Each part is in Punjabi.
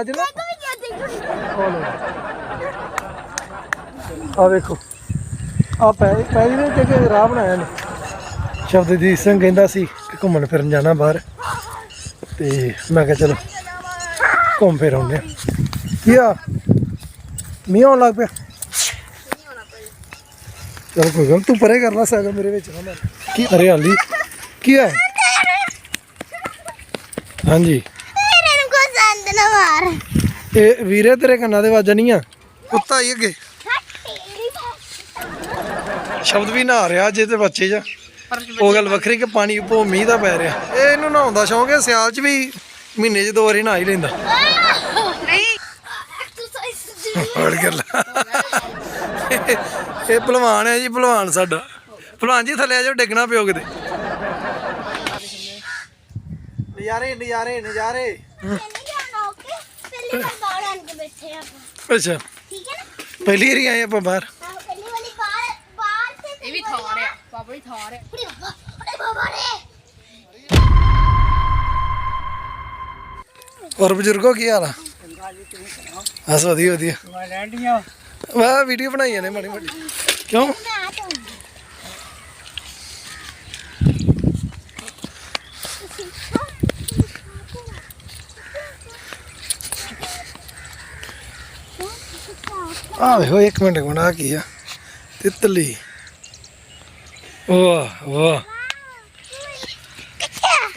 ਅੱਜ ਨਾ ਆ ਵੇਖੋ। ਆ ਪੈ ਪੈਲੀ ਦੇ ਉੱਤੇ ਕਿ ਰਾਹ ਬਣਾਇਆ ਨੇ ਸ਼ਬਦਜੀਤ ਸਿੰਘ ਕਹਿੰਦਾ ਸੀ ਕਿ ਘੁੰਮਣ ਫਿਰਨ ਜਾਣਾ ਬਾਹਰ। ਤੇ ਮੈਂ ਕਿਹਾ ਚਲੋ ਘੁੰਮ ਫਿਰ ਆਉਂਦੇ ਕੀ ਆ? ਮੀਂਹ ਆਉਣ ਲੱਗ ਪਿਆ। ਚਲ ਕੋਈ ਗੱਲ ਨੀ, ਤੂੰ ਪਰੇ ਕਰ ਲੈ ਸਾਈਕਲ ਮੇਰੇ ਵਿੱਚ। ਨਾ ਕੀ ਹਰਿਆਲੀ। ਕੀ ਹੈ ਹਾਂਜੀ। ਨੂੰ ਸੰਦ ਇਹ ਵੀਰੇ, ਤੇਰੇ ਕੰਨਾਂ ਦੇ ਵਾਜਾਂ ਨਹੀਂ ਆ। ਕੁੱਤਾ ਹੀ ਅੱਗੇ। ਸ਼ਬਦ ਵੀ ਨਹਾ ਰਿਹਾ ਜੇ ਤੇ ਬੱਚੇ ਜਾ। ਉਹ ਗੱਲ ਵੱਖਰੀ ਕਿ ਪਾਣੀ ਉੱਪਰੋਂ ਮੀਂਹ ਦਾ ਪੈ ਰਿਹਾ। ਇਹ ਇਹਨੂੰ ਨਹਾਉਣ ਦਾ ਸ਼ੌਂਕ ਹੈ, ਸਿਆਲ 'ਚ ਵੀ ਮਹੀਨੇ 'ਚ ਦੋ ਵਾਰੀ ਨਹਾ ਹੀ ਲੈਂਦਾ। ਨਹੀਂ ਤੂੰ ਗੱਲ। ਇਹ ਭਲਵਾਨ ਹੈ ਜੀ, ਭਲਵਾਨ ਸਾਡਾ। ਭਲਵਾਨ ਜੀ ਥੱਲੇ ਆ ਜਾਓ, ਡਿੱਗਣਾ ਪਿਓ ਕਿਤੇ। ਨਜ਼ਾਰੇ ਨਜ਼ਾਰੇ ਨਜ਼ਾਰੇ। ਪਹਿਲੀ ਵਾਰ ਬਾਹਰ ਆਣ ਕੇ ਬੈਠੇ ਆਪਾਂ। ਅੱਛਾ। ਠੀਕ ਹੈ ਨਾ? ਪਹਿਲੀ ਵਾਰੀ ਆਏ ਆਪਾਂ ਬਾਹਰ। ਆਹ ਪਹਿਲੀ ਵਾਲੀ ਬਾਹਰ ਬਾਹਰ ਤੇ ਇਹ ਵੀ ਥਾਰ ਆ। ਬਾਬਾ ਜੀ ਥਾਰ ਆ। ਅਰੇ ਬਾਬਾ ਅਰੇ ਬਾਬਾ ਰੇ। ਹੋਰ ਬਜ਼ੁਰਗੋ ਕੀ ਹਾਲ ਆ? ਬਸ ਵਧੀਆ ਵਧੀਆ। ਵਾਹ ਵੀਡੀਓ ਬਣਾਈਆਂ ਨੇ ਮਾੜੀ ਮਾੜੀ ਕਿਉਂ? ਮੈਂ ਆ ਤਾਂ ਆ ਵੇਖੋ ਇੱਕ ਮਿੰਟ ਕੋਣਾ ਕੀ ਆ? ਤਿੱਤਲੀ। ਵਾਹ ਵਾਹ।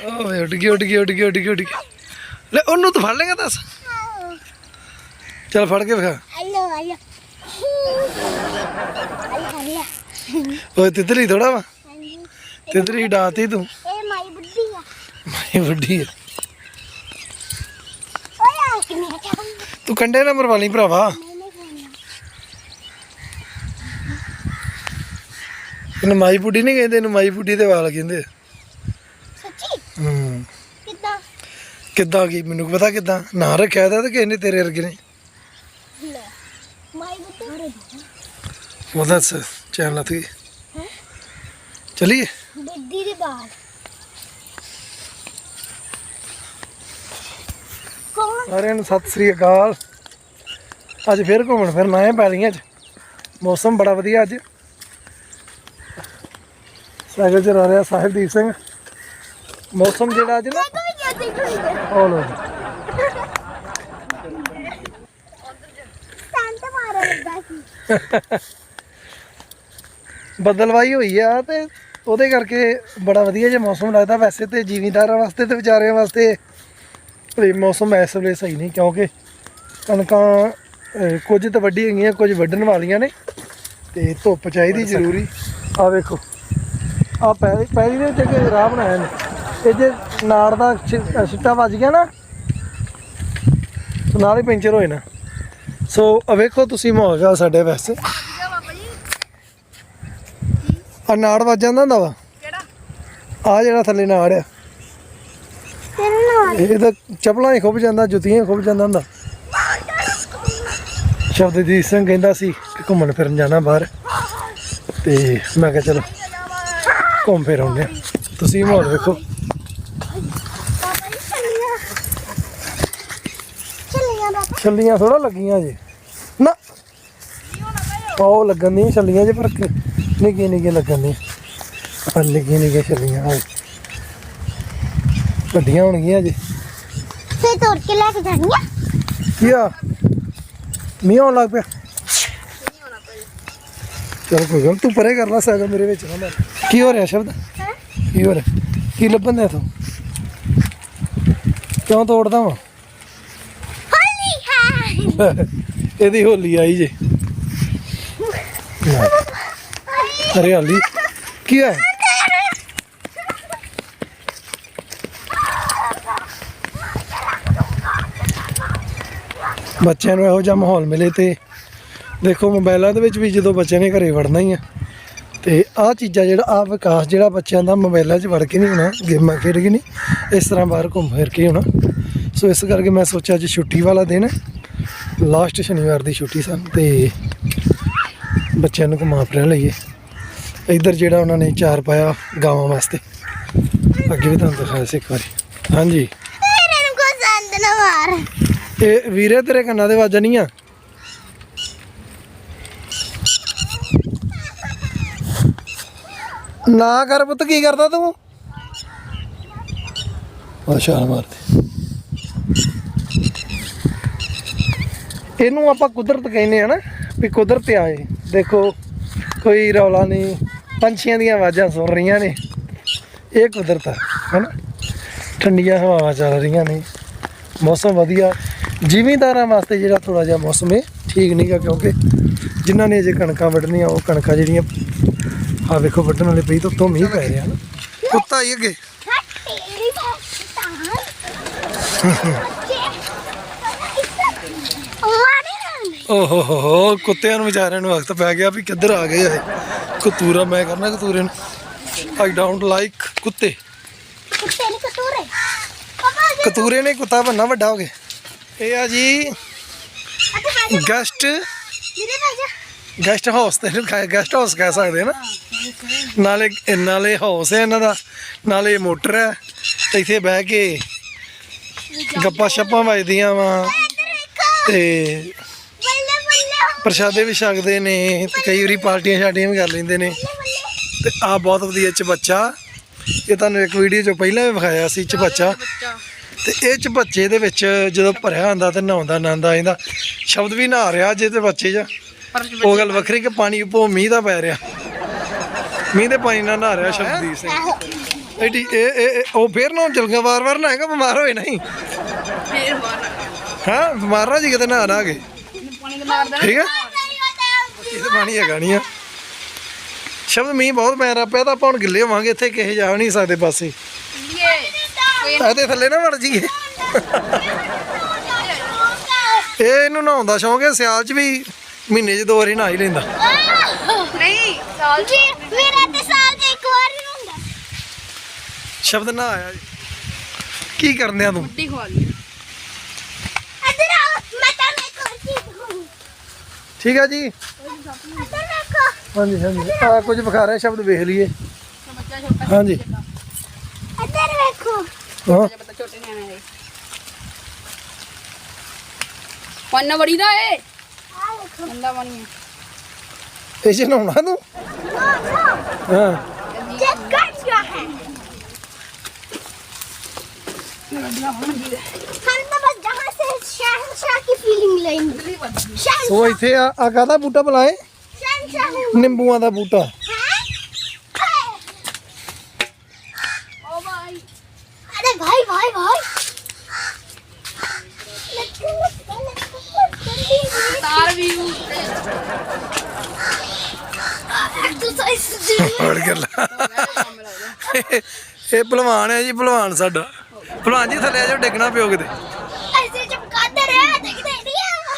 ਓਏ ਉੱਡ ਗਈ ਉੱਡ ਗਈ ਉੱਡ ਗਈ ਉੱਡ ਗਈ ਉੱਡ ਗਈ। ਲੈ ਉਹਨੂੰ ਤੂੰ ਫੜ ਲੇਗਾ ਦੱਸ। ਚੱਲ ਫੜ ਕੇ ਵਿਖਾ। ਹਲੋ ਓਏ ਤਿੱਤਲੀ ਥੋੜਾ ਵਾ। ਤਿੱਤਲੀ ਡਾਤੀ ਤੂੰ। ਇਹ ਮਾਈ ਬੁੱਢੀ ਆ। ਮਾਈ ਵੱਡੀ ਆ। ਓਏ ਆ ਕਿੰਨੇ ਚਾਹਾਂ ਤੂੰ ਕੰਡੇ ਨਾ ਮਰਵਾ ਲਈ ਭਰਾਵਾ ਮੈਨੇ ਖਾਣਾ ਇਹਨੂੰ ਮਾਈ ਬੁੱਢੀ ਨਹੀਂ ਕਹਿੰਦੇ ਇਹਨੂੰ ਮਾਈ ਬੁੱਢੀ ਦੇ ਵਾਲ ਕਹਿੰਦੇ। ਸੱਚੀ? ਹੂੰ। ਕਿੱਦਾਂ? ਕਿੱਦਾਂ ਕੀ ਮੈਨੂੰ ਪਤਾ ਕਿੱਦਾਂ? ਨਾਂ ਰੱਖਿਆ ਤਾਂ ਕਿਸੇ ਨੇ ਤੇਰੇ ਵਰਗੇ ਨੇ। ਲੈ ਮਾਈ ਬੁੱਢੀ। ਉਹ ਦੱਸ ਚੈਨ ਲੱਤ ਗਈ? ਚਲੀਏ? ਬੁੱਢੀ ਦੇ ਕੌਣ? ਸਾਰਿਆਂ ਨੂੰ ਸਤਿ ਸ੍ਰੀ ਅਕਾਲ। ਅੱਜ ਫੇਰ ਘੁੰਮਣ ਫਿਰਨ ਆਏ ਪੈਲੀਆਂ 'ਚ। ਮੌਸਮ ਬੜਾ ਵਧੀਆ ਅੱਜ। ਸਾਈਕਲ ਚਲਾ ਰਿਹਾ ਸਾਹਿਬਦੀਪ ਸਿੰਘ। ਮੌਸਮ ਜਿਹੜਾ ਅੱਜ ਨਾ ਉਹ ਲੋ ਬੱਦਲਵਾਈ ਹੋਈ ਆ ਤੇ ਉਹਦੇ ਕਰਕੇ ਬੜਾ ਵਧੀਆ ਜਿਹਾ ਮੌਸਮ ਲੱਗਦਾ। ਵੈਸੇ ਤੇ ਜ਼ਿਮੀਂਦਾਰਾਂ ਵਾਸਤੇ ਤੇ ਵਿਚਾਰਿਆਂ ਵਾਸਤੇ ਇਹ ਮੌਸਮ ਇਸ ਵੇਲੇ ਸਹੀ ਨਹੀਂ ਕਿਉਂਕਿ ਕਣਕਾਂ ਕੁਝ ਤਾਂ ਵੱਢੀ ਗਈਆਂ ਕੁਝ ਵੱਢਣ ਵਾਲੀਆਂ ਨੇ ਤੇ ਧੁੱਪ ਚਾਹੀਦੀ ਜ਼ਰੂਰੀ। ਆ ਵੇਖੋ। ਆ ਪੈਲੀ ਪੈਲੀ ਦੇ ਉੱਤੇ ਕਿ ਰਾਹ ਬਣਾਇਆ ਨੇ ਇਹ ਜੇ ਨਾੜ ਦਾ ਛਿੱਟਾ ਵੱਜ ਗਿਆ ਨਾ ਤੇ ਨਾਲ ਹੀ ਪੈਂਚਰ ਹੋਏ ਨਾ। ਸੋ ਆ ਵੇਖੋ ਤੁਸੀਂ ਮਾਹੌਲ ਆ ਸਾਡੇ ਵੈਸੇ। ਆ ਨਾੜ ਵੱਜ ਜਾਂਦਾ ਹੁੰਦਾ ਵਾ। ਕਿਹੜਾ? ਆ ਜਿਹੜਾ ਥੱਲੇ ਨਾੜ ਆ। ਇਹ ਤਾਂ ਚੱਪਲਾਂ ਹੀ ਖੁੱਭ ਜਾਂਦਾ ਜੁੱਤੀਆਂ ਹੀ ਖੁੱਭ ਜਾਂਦਾ ਹੁੰਦਾ। ਸ਼ਬਦਜੀਤ ਸਿੰਘ ਕਹਿੰਦਾ ਸੀ ਕਿ ਘੁੰਮਣ ਫਿਰਨ ਜਾਣਾ ਬਾਹਰ। ਤੇ ਮੈਂ ਕਿਹਾ ਚਲੋ। ਘੁੰਮ ਫਿਰ ਆਉਂਦੇ। ਤੁਸੀਂ ਮਾਹੌਲ ਵੇਖੋ। ਚੱਲੀਆਂ ਬਾਬਾ ਛੱਲੀਆਂ ਥੋੜਾ ਲੱਗੀਆਂ ਜੇ। ਨਾ। ਉਹ ਲੱਗਣ ਨਹੀਂ ਛੱਲੀਆਂ ਜੇ ਪਰ ਨਿੱਕੀਆਂ ਨਿੱਕੀਆਂ ਲੱਗਣ ਨਹੀਂ ਪਰ ਨਿੱਕੀਆਂ ਨਿੱਕੀਆਂ ਛੱਲੀਆਂ ਆਹ। ਵੱਡੀਆਂ ਹੋਣਗੀਆਂ ਜੇ। ਫੇਰ ਤੋੜ ਕੇ ਲੈ ਕੇ ਜਾਣੀਆਂ ਕੀ ਆ? ਮੀਂਹ ਆਉਣ ਲੱਗ ਪਿਆ। ਚਲ ਕੋਈ ਗੱਲ ਤੂੰ ਪਰੇ ਕਰ ਲੈ ਸਾਈਕਲ ਮੇਰੇ ਵਿੱਚ ਨਾ ਮਾਰ ਕੀ ਹੋ ਰਿਹਾ ਸ਼ਬਦ? ਕੀ ਹੋ ਰਿਹਾ? ਕੀ ਲੱਭਣ ਦੇ ਤੂੰ? ਕਿਉਂ ਤੋੜਦਾ ਵਾ? ਹੋਲੀ ਹੈ ਇਹਦੀ ਹੋਲੀ ਆਈ ਜੇ। ਹਰਿਆਲੀ। ਕੀ ਹੈ ਬੱਚਿਆਂ ਨੂੰ ਇਹੋ ਜਿਹਾ ਮਾਹੌਲ ਮਿਲੇ ਤੇ ਦੇਖੋ ਮੋਬਾਈਲਾਂ ਦੇ ਵਿੱਚ ਵੀ ਜਦੋਂ ਬੱਚਿਆਂ ਨੇ ਘਰੇ ਵੜਨਾ ਹੀ ਆ। ਤੇ ਆਹ ਚੀਜ਼ਾਂ ਜਿਹੜਾ ਆ ਵਿਕਾਸ ਜਿਹੜਾ ਬੱਚਿਆਂ ਦਾ ਮੋਬਾਈਲਾਂ 'ਚ ਵੜ ਕੇ ਨਹੀਂ ਹੋਣਾ ਗੇਮਾਂ ਖੇਡ ਕੇ ਨਹੀਂ ਇਸ ਤਰ੍ਹਾਂ ਬਾਹਰ ਘੁੰਮ ਫਿਰ ਕੇ ਹੋਣਾ। ਸੋ ਇਸ ਕਰਕੇ ਮੈਂ ਸੋਚਿਆ ਅੱਜ ਛੁੱਟੀ ਵਾਲਾ ਦਿਨ ਲਾਸਟ ਸ਼ਨੀਵਾਰ ਦੀ ਛੁੱਟੀ ਸਨ ਤੇ ਬੱਚਿਆਂ ਨੂੰ ਘੁਮਾ ਫਿਰਾ ਲਈਏ। ਇੱਧਰ ਜਿਹੜਾ ਉਹਨਾਂ ਨੇ ਚਾਰ ਪਾਇਆ ਗਾਵਾਂ ਵਾਸਤੇ। ਅੱਗੇ ਵੀ ਤੁਹਾਨੂੰ ਦਿਖਾਇਆ ਸੀ ਇੱਕ ਵਾਰੀ। ਹਾਂਜੀ। ਤੇਰੇ ਨੂੰ ਕੋ ਸੰਦ ਨਾ ਮਾਰ। ਇਹ ਵੀਰੇ ਤੇਰੇ ਕੰਨਾਂ ਦੇ ਵਾਜਾਂ ਨਹੀਂ ਆ? ਨਾ ਕਰ ਪੁੱਤ, ਕੀ ਕਰਦਾ ਤੂੰ? ਆ ਮਾਰਦੇ ਇਹਨੂੰ ਆਪਾਂ ਕੁਦਰਤ ਕਹਿੰਦੇ ਆ ਨਾ, ਵੀ ਕੁਦਰਤ ਆਏ ਦੇਖੋ, ਕੋਈ ਰੌਲਾ ਨਹੀਂ, ਪੰਛੀਆਂ ਦੀਆਂ ਆਵਾਜ਼ਾਂ ਸੁਣ ਰਹੀਆਂ ਨੇ। ਇਹ ਕੁਦਰਤ ਹੈ ਹੈਨਾ? ਠੰਡੀਆਂ ਹਵਾਵਾਂ ਚੱਲ ਰਹੀਆਂ ਨੇ। ਮੌਸਮ ਵਧੀਆ। ਜ਼ਿਮੀਂਦਾਰਾਂ ਵਾਸਤੇ ਜਿਹੜਾ ਥੋੜਾ ਜਿਹਾ ਮੌਸਮ ਹੈ ਠੀਕ ਨਹੀਂਗਾ ਕਿਉਂਕਿ ਜਿਨ੍ਹਾਂ ਨੇ ਅਜੇ ਕਣਕਾਂ ਵੱਢਣੀਆਂ, ਉਹ ਕਣਕਾਂ ਜਿਹੜੀਆਂ ਆ ਵੇਖੋ ਵੱਢਣ ਵਾਲੇ ਪਈ ਤੋਂ ਤੋਂ ਮੀਂਹ ਪੈ ਰਿਹਾ ਨਾ। ਕੁੱਤਾ ਹੀ ਅੱਗੇ। ਓਹੋ ਹੋ ਹੋ ਕੁੱਤਿਆਂ ਨੂੰ ਵਿਚਾਰਿਆਂ ਨੂੰ ਵਕਤ ਪੈ ਗਿਆ ਵੀ ਕਿੱਧਰ ਆ ਗਏ ਆਏ ਕਤੂਰਾ ਮੈਂ ਕਰਨਾ ਕਤੂਰੇ ਨੂੰ। ਆਈ ਡੋਂਟ ਲਾਈਕ ਕੁੱਤੇ। ਕਤੂਰੇ ਨੇ ਕੁੱਤਾ ਬੰਨਾ ਵੱਡਾ ਹੋ ਗਿਆ ਇਹ ਆ ਜੀ ਗੈਸਟ ਗੈਸਟ ਹਾਊਸ ਤੇ ਗੈਸਟ ਹਾਊਸ ਕਹਿ ਸਕਦੇ ਨਾ। ਨਾਲੇ ਇਹ ਨਾਲੇ ਹਾਊਸ ਹੈ ਇਹਨਾਂ ਦਾ, ਨਾਲੇ ਮੋਟਰ ਹੈ ਇੱਥੇ ਬਹਿ ਕੇ ਗੱਪਾਂ ਛੱਪਾਂ ਵੱਜਦੀਆਂ ਵਾ। ਇੱਧਰ ਤੇ ਪ੍ਰਸ਼ਾਦੇ ਵੀ ਛਕਦੇ ਨੇ, ਤੇ ਕਈ ਵਾਰੀ ਪਾਰਟੀਆਂ ਸ਼ਾਟੀਆਂ ਵੀ ਕਰ ਲੈਂਦੇ ਨੇ। ਬੱਲੇ ਤੇ ਆ ਬਹੁਤ ਵਧੀਆ ਚਬੱਚਾ ਇਹ ਤੁਹਾਨੂੰ ਇੱਕ ਵੀਡੀਓ 'ਚ ਪਹਿਲਾਂ ਵੀ ਵਿਖਾਇਆ ਸੀ ਚਬੱਚਾ ਬੱਚਾ ਤੇ ਇਹ ਚਬੱਚੇ ਦੇ ਵਿੱਚ ਜਦੋਂ ਭਰਿਆ ਹੁੰਦਾ ਤੇ ਨਹਾਉਂਦਾ ਆਨੰਦ ਆ ਜਾਂਦਾ ਸ਼ਬਦ ਵੀ ਨਹਾ ਰਿਹਾ ਜੇ ਤੇ ਬੱਚੇ 'ਚ। ਉਹ ਗੱਲ ਵੱਖਰੀ ਕਿ ਪਾਣੀ ਉੱਪਰੋਂ ਮੀਂਹ ਦਾ ਪੈ ਰਿਹਾ। ਮੀਂਹ ਦੇ ਪਾਣੀ ਨਾਲ ਨਹਾ ਰਿਹਾ ਸ਼ਬਦੀਪ ਸਿੰਘ। ਐਡੀ ਇਹ ਇਹ ਇਹ- ਉਹ ਫੇਰ ਨਾ ਚਲ ਗਿਆ ਵਾਰ-ਵਾਰ ਨਹਾਏਗਾ ਬਿਮਾਰ ਹੋਏ ਨਹੀਂ। ਫੇਰ ਹਾਂ ਬਿਮਾਰ ਨਾ ਜੀ ਕਿਤੇ ਨਾ ਦੇ ਮਾਰਦਾ ਠੀਕ ਹੈ ਇਹ ਤਾਂ ਪਾਣੀ ਹੈਗਾ ਨਹੀਂ ਆ। ਸ਼ਬਦ ਮੀਂਹ ਬਹੁਤ ਪੈ ਰਿਹਾ ਪਿਆ ਤਾਂ ਆਪਾਂ ਹੁਣ ਗਿੱਲੇ ਹੋਵਾਂਗੇ ਇੱਥੇ ਕਿਸੇ ਜਾ ਨਹੀਂ ਸਕਦੇ ਪਾਸੇ। ਇਹਦੇ ਥੱਲੇ ਨਾ ਵੜ ਜੀਏ ਇਹ ਇਹਨੂੰ ਨਹਾਉਣ ਦਾ ਸ਼ੌਂਕ ਹੈ ਸਿਆਲ 'ਚ ਵੀ ਮਹੀਨੇ 'ਚ ਦੋ ਵਾਰੀ ਨਹਾ ਹੀ ਲੈਂਦਾ। ਸਾਲ ਜੀ ਮੇਰਾ ਤੇ ਸਾਲ ਚ ਇੱਕ ਵਾਰ ਹੀ ਹੁੰਦਾ। ਸ਼ਬਦ ਨਾ ਆਇਆ ਜੀ। ਕੀ ਕਰਦੇ ਆ ਤੂੰ? ਬੁੱਢੀ ਖਵਾ ਲਈ। ਇੱਧਰ ਆਓ ਮੈਂ ਤੁਹਾਨੂੰ ਇੱਕ ਹੋਰ ਚੀਜ਼ ਦਿਖਾਉਂਗੀ ਠੀਕ ਆ ਜੀ? ਇੱਧਰ ਵੇਖੋ ਹਾਂਜੀ ਹਾਂਜੀ। ਆ ਕੁਝ ਵਿਖਾ ਰਿਹਾ ਸ਼ਬਦ ਵੇਖ ਲਈਏ। ਬੱਚਾ ਛੋਟਾ ਹਾਂਜੀ। ਇੱਧਰ ਵੇਖੋ ਹਾਂ। ਬੱਚਾ ਛੋਟੇ ਨਿਆਣੇ ਦੇ ਪੰਨਾ ਦਾ ਏ। ਆ ਵੇਖੋ ਬੰਦਾ ਬਣੀ ਹੈ ਇਹ 'ਚ ਨਹਾਉਣਾ ਤੂੰ नो नो ਹਾਂ चेक कर क्या है हम तो बस जहाँ से शहनशाह की फीलिंग लेंगे शहनशाह ਸੋ ਇੱਥੇ ਆ ਆ ਕਾਹਦਾ ਬੂਟਾ ਬੁਲਾਏ शहनशाह ਨਿੰਬੂਆਂ ਦਾ ਬੂਟਾ है ਓ ਭਾਈ अरे भाई भाई भाई Let's go, ਹੋਰ ਗੱਲਾਂ। ਇਹ ਭਲਵਾਨ ਹੈ ਜੀ ਭਲਵਾਨ ਸਾਡਾ। ਭਲਵਾਨ ਜੀ ਥੱਲੇ ਆ ਡਿੱਗਣਾ ਪਿਓ ਕਿਤੇ। ਅਸੀਂ ਚੁੱਪ ਰਹੇ ਡਿੱਗਦੇ ਨਹੀਂ ਆ।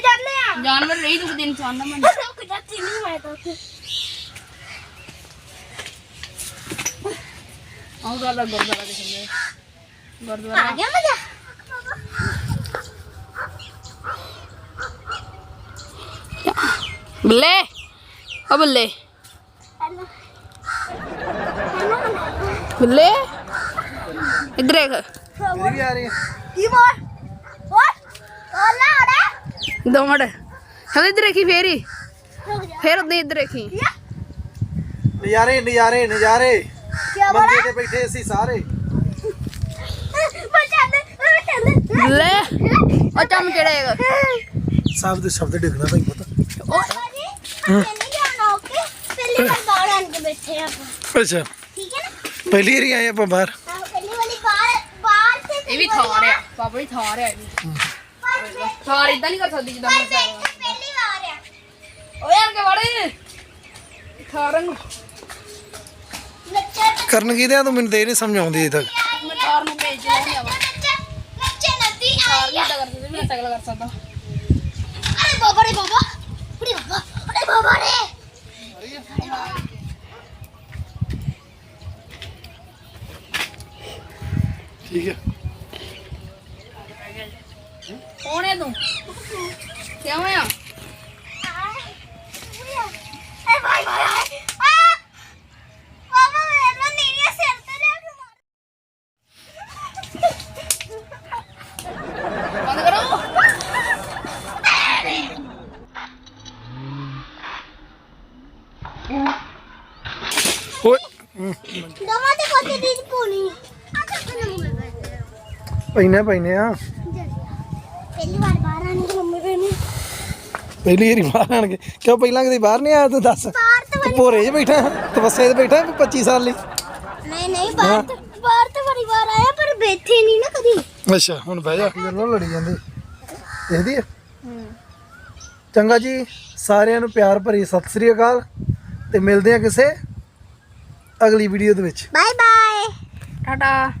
ਜਾਂਦੇ ਆ। ਜਾਨਵਰ ਨਹੀਂ ਦੁੱਖ ਦੇਣ ਚਾਹੁੰਦਾ ਮੈਂ ਰੁਕ ਓ ਬੱਲੇ ਬੱਲੇ। ਇੱਧਰ ਦੇਖ। ਵੀ ਆ ਰਹੀ ਹੈ? ਕੀ ਬੋਲ? ਹੋਲਾ ਹੋੜਾ ਦੋ ਮਿੰਟ। ਹਾਂ ਇੱਧਰ ਦੇਖੀ ਫੇਰ ਫੇਰ ਉੱਤੇ ਇੱਧਰ ਦੇਖੀ। ਕੀ ਨਜ਼ਾਰੇ ਨਜ਼ਾਰੇ ਨਜ਼ਾਰੇ। ਬੋਲਾ ਤੇ ਬੈਠੇ ਅਸੀਂ ਸਾਰੇ। ਬੱਲੇ। ਉਹ ਚਮ ਕਿਹੜਾ ਸਭ ਦੇ ਸ਼ਬਦ ਡਿੱਗਣਾ ਭਾਈ ਪਤਾ ਉਹ ਜੀ ਹਮ ਨਹੀਂ ਜਾਣਾ ਓਕੇ ਪਹਿਲੀ ਵਾਰ ਬਾਹਰ ਆਣ ਕੇ ਬੈਠੇ ਆਪਾਂ। ਅੱਛਾ। ਠੀਕ ਹੈ ਨਾ? ਪਹਿਲੀ ਵਾਰੀ ਆਏ ਆਪਾਂ ਬਾਹਰ। ਆਹ ਪਹਿਲੀ ਵਾਲੀ ਬਾਹਰ ਬਾਹਰ ਤੇ ਇਹ ਵੀ ਥਾਰ ਆ। ਪਾਪਾ ਜੀ ਥਾਰ ਆ ਇਹ ਵੀ। ਥਾਰ ਇਦਾਂ ਨਹੀਂ ਕਰ ਸਕਦੀ ਜਿੱਦਾਂ ਮੈਂ ਕਰ ਪਹਿਲੀ ਵਾਰ ਆ। ਓ ਯਾਰ ਕੇ ਵੜੇ। ਥਾਰ ਨੂੰ ਨੱਚੇ ਕਰਨ ਕੀ ਦਿਆਂ ਤੂੰ? ਮੈਨੂੰ ਤੇ ਇਹ ਨਹੀਂ ਸਮਝ ਆਉਂਦੀ ਅਜੇ ਤੱਕ। ਮੈਂ ਥਾਰ ਨੂੰ ਭੇਜ ਦਿੰਦਾ ਵਾ ਨੱਚੇ ਨੱਚੇ ਨਦੀ ਥਾਰ ਆਈ ਨਹੀਂ ਤਾਂ ਕਰ ਸਕਦੀ ਮੈਂ ਸਗਲਾ ਕਰ ਸਕਦਾ। ਅਰੇ ਬਾਬਾ ਰੇ ਬਾਬਾ। ਅਰੇ ਬਾਬਾ। ਅਰੇ ਬਾਬਾ ਰੇ। ਠੀਕ ਹੈ। ਕੌਣ ਹੈ ਤੂੰ? ਕਿਉਂ ਆ? ਅਰੇ ਭਾਈ ਭਾਈ ਆ ਬਾਬਾ ਮੇਰੇ ਨੀਰੇ ਸਿਰ ਤੇ ਲਿਆ ਕੇ ਮਾਰ ਕੋਤੇ ਦੀ ਪੋਣੀ ਆ। ਤੇ ਨੰਬਰ ਪੈਨੇ ਪੈਨੇ ਆ। ਪਹਿਲੀ ਵਾਰ ਬਾਹਰ ਆਣੀ ਮੰਮੀ ਕਹਿੰਦੀ ਪਹਿਲੀ ਵਾਰੀ ਬਾਹਰ ਆਣਗੇ ਕਿਉਂ ਪਹਿਲਾਂ ਕਦੇ ਬਾਹਰ ਨਹੀਂ ਆਇਆ ਤੂੰ ਦੱਸ? ਤੇ ਭੋਰੇ 'ਚ ਬੈਠਾ ਤਪੱਸੇ 'ਤੇ ਬੈਠਾ 25 ਸਾਲ ਲਈ। ਨਹੀਂ ਨਹੀਂ ਬਾਹਰ ਤੇ ਬਾਹਰ ਤੇ ਬੜੀ ਵਾਰ ਆਇਆ ਪਰ ਬੈਠੇ ਨਹੀਂ ਨਾ ਕਦੀ। ਅੱਛਾ ਹੁਣ ਬਹਿ ਜਾ ਗੱਲੋਂ ਲੜੀ ਜਾਂਦੇ। ਦੇਖਦੀ ਆ। ਚੰਗਾ ਜੀ ਸਾਰਿਆਂ ਨੂੰ ਪਿਆਰ ਭਰੀ ਸਤਿ ਸ੍ਰੀ ਅਕਾਲ ਤੇ ਮਿਲਦੇ ਆ ਕਿਸੇ ਅਗਲੀ ਵੀਡੀਓ ਦੇ ਵਿੱਚ। Bye bye Tata